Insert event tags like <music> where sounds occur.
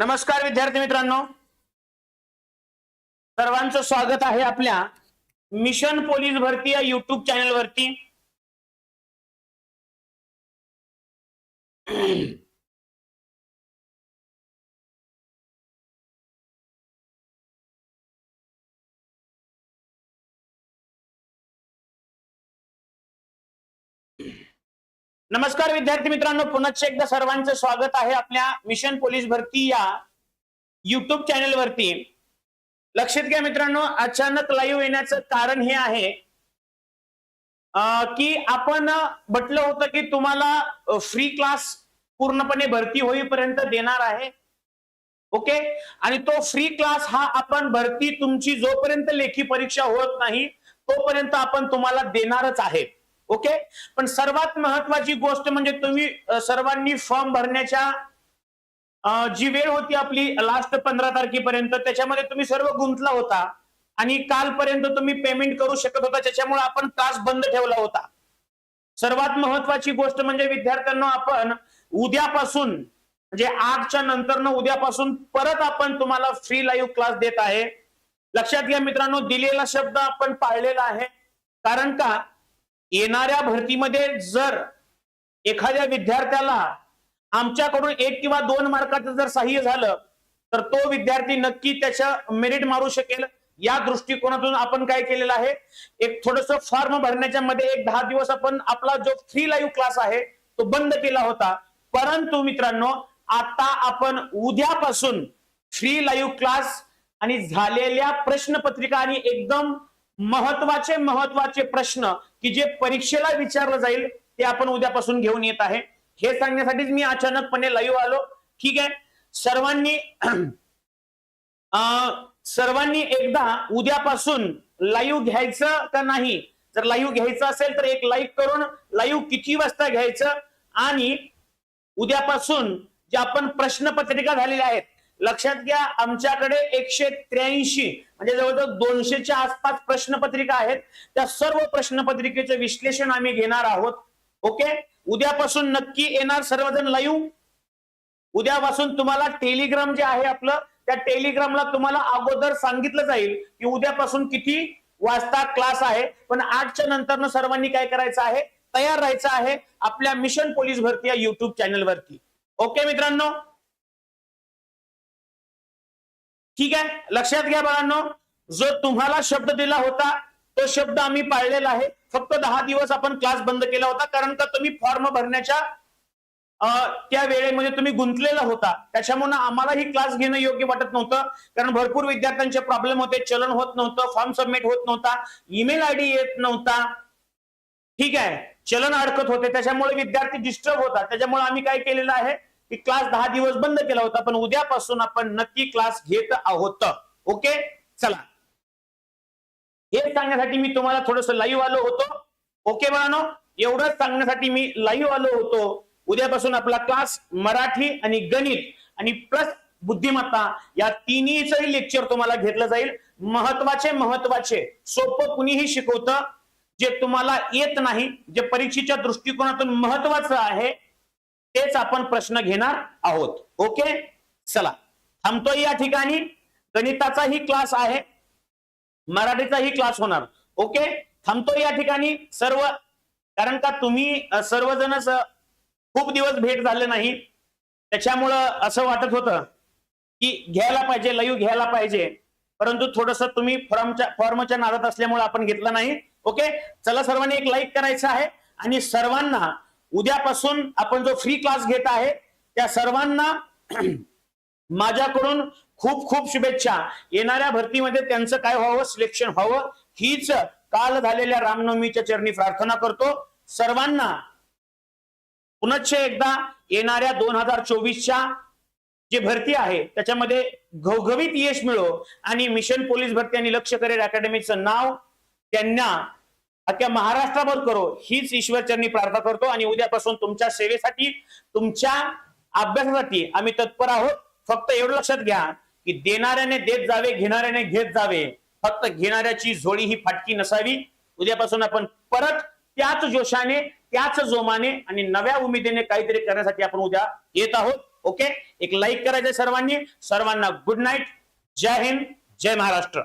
नमस्कार विद्यार्थी मित्रांनो. सर्वांचं स्वागत आहे आपल्या मिशन पोलीस भरती या युट्यूब चॅनल वरती. नमस्कार विद्यार्थी मित्रांनो पुनश्च एकदा सर्वांचं स्वागत आहे आपल्या मिशन पोलीस भरती या युट्यूब चॅनेल वरती. लक्षात घ्या मित्रांनो अचानक लाईव्ह येण्याचं कारण हे आहे की आपण म्हटलं होतं की तुम्हाला फ्री क्लास पूर्णपणे भरती होईपर्यंत देणार आहे. ओके आणि तो फ्री क्लास हा आपण भरती तुमची जोपर्यंत लेखी परीक्षा होत नाही तोपर्यंत आपण तुम्हाला देणारच आहे. ओके पण सर्वात महत्वाची गोष्ट म्हणजे तुम्ही सर्वांनी फॉर्म भरण्याच्या जी वेळ होती आपली लास्ट पंधरा तारखेपर्यंत त्याच्यामध्ये तुम्ही सर्व गुंतला होता. आणि कालपर्यंत तुम्ही पेमेंट करू शकत होता त्याच्यामुळे आपण तास बंद ठेवला होता. सर्वात महत्वाची गोष्ट म्हणजे विद्यार्थ्यांना आपण उद्यापासून म्हणजे आठच्या नंतर उद्यापासून परत आपण तुम्हाला फ्री लाईव्ह क्लास देत आहे. लक्षात घ्या मित्रांनो दिलेला शब्द आपण पाळलेला आहे. कारण का? येणाऱ्या भरतीमध्ये जर एखाद्या विद्यार्थ्याला आमच्याकडून एक किंवा दोन मार्काचं जर सहाय्य झालं तर तो विद्यार्थी नक्की त्याच्या मेरिट मारू शकेल. या दृष्टिकोनातून आपण काय केलेलं आहे? एक थोडस फॉर्म भरण्याच्या मध्ये एक दहा दिवस आपण आपला जो फ्री लाईव्ह क्लास आहे तो बंद केला होता. परंतु मित्रांनो आता आपण उद्यापासून फ्री लाईव्ह क्लास आणि झालेल्या प्रश्नपत्रिका आणि एकदम महत्त्वाचे महत्त्वाचे प्रश्न की जे परीक्षेला विचारलं जाईल ते आपण उद्यापासून घेऊन येत आहे. हे सांगण्यासाठीच मी अचानकपणे लाईव्ह आलो. ठीक आहे? सर्वांनी <clears throat> अं, सर्वांनी एकदा उद्यापासून लाईव्ह घ्यायचं का नाही? जर लाईव्ह घ्यायचं असेल तर एक लाईक करून लाईव्ह किती वाजता घ्यायचं? आणि उद्यापासून जे आपण प्रश्नपत्रिका झालेल्या आहेत लक्षात घ्या आमच्याकडे एकशे त्र्याऐंशी म्हणजे जवळजवळ दोनशेच्या आसपास प्रश्नपत्रिका आहेत. त्या सर्व प्रश्नपत्रिकेचे विश्लेषण आम्ही घेणार आहोत. ओके? उद्यापासून नक्की येणार सर्वजण लाईव्ह उद्यापासून तुम्हाला टेलिग्राम जे आहे आपलं त्या टेलिग्रामला तुम्हाला अगोदर सांगितलं जाईल की उद्यापासून किती वाजता क्लास आहे. पण आठच्या नंतर सर्वांनी काय करायचं आहे? तयार राहायचं आहे आपल्या मिशन पोलीस भरती या युट्यूब चॅनलवरती ओके मित्रांनो? ठीक आहे? लक्षात घ्या बाळांनो. जो तुम्हाला शब्द दिला होता तो शब्द आम्ही पाळलेला आहे. फक्त दहा दिवस आपण क्लास बंद केला होता कारण का तुम्ही फॉर्म भरण्याच्या त्या वेळेमध्ये तुम्ही गुंतलेला होता. त्याच्यामुळे आम्हालाही क्लास घेणं योग्य वाटत नव्हतं. कारण भरपूर विद्यार्थ्यांचे प्रॉब्लेम होते चलन होत नव्हतं फॉर्म सबमिट होत नव्हता ईमेल आयडी येत नव्हता. ठीक आहे? चलन अडकत होते. त्याच्यामुळे विद्यार्थी डिस्टर्ब होता त्याच्यामुळे आम्ही काय केलेलं आहे? की क्लास दहा दिवस बंद केला होता पण उद्यापासून आपण नक्की क्लास घेत आहोत. ओके चला. हे सांगण्यासाठी मी तुम्हाला थोडस लाईव्ह आलो होतो. ओके बाळानो? एवढंच सांगण्यासाठी मी लाईव्ह आलो होतो. उद्यापासून आपला क्लास मराठी आणि गणित आणि प्लस बुद्धिमत्ता या तिन्हीचंही लेक्चर तुम्हाला घेतलं जाईल. महत्त्वाचे महत्त्वाचे. सोपं कुणीही शिकवतं जे तुम्हाला येत नाही जे परीक्षेच्या दृष्टिकोनातून महत्वाचं आहे. तेच आपण प्रश्न घेणार आहोत. ओके? चला. थांबतोय या ठिकाणी. गणिताचाही क्लास आहे. मराठीचाही क्लास होणार. ओके? थांबतोय या ठिकाणी. सर्व कारण का तुम्ही सर्वजणच खूप दिवस भेट झाले नाही. त्याच्यामुळं असं वाटत होतं की घ्यायला पाहिजे लयू घ्यायला पाहिजे. परंतु थोडस तुम्ही फॉर्मच्या फॉर्मच्या नादात असल्यामुळे आपण घेतलं नाही. ओके? चला सर्वांनी एक लाईक करायचं आहे. आणि सर्वांना उद्यापासून आपण जो फ्री क्लास घेत आहे त्या सर्वांना माझ्याकडून खूप खूप शुभेच्छा. येणाऱ्या भरतीमध्ये त्यांचं काय व्हावं सिलेक्शन व्हावं हीच काल झालेल्या रामनवमीच्या चरणी प्रार्थना करतो. सर्वांना पुनश्च एकदा येणाऱ्या दोन हजार चोवीसच्या जे भरती आहे त्याच्यामध्ये घवघवीत यश मिळो आणि मिशन पोलीस भरती आणि लक्ष करेल अकॅडमीचं नाव त्यांना अख्ख्या महाराष्ट्रावर करो. हीच ईश्वरचरणी प्रार्थना करतो आणि उद्यापासून तुमच्या सेवेसाठी तुमच्या अभ्यासासाठी आम्ही तत्पर आहोत. फक्त एवढं लक्षात घ्या की देणाऱ्याने देत जावे घेणाऱ्याने घेत जावे. फक्त घेणाऱ्याची झोळी ही फाटकी नसावी. उद्यापासून आपण परत त्याच जोशाने त्याच जोमाने आणि नव्या उमेदीने काहीतरी करण्यासाठी आपण उद्या येत आहोत. ओके? एक लाईक करायचं सर्वांनी. सर्वांना गुड नाईट जय हिंद. जय महाराष्ट्र.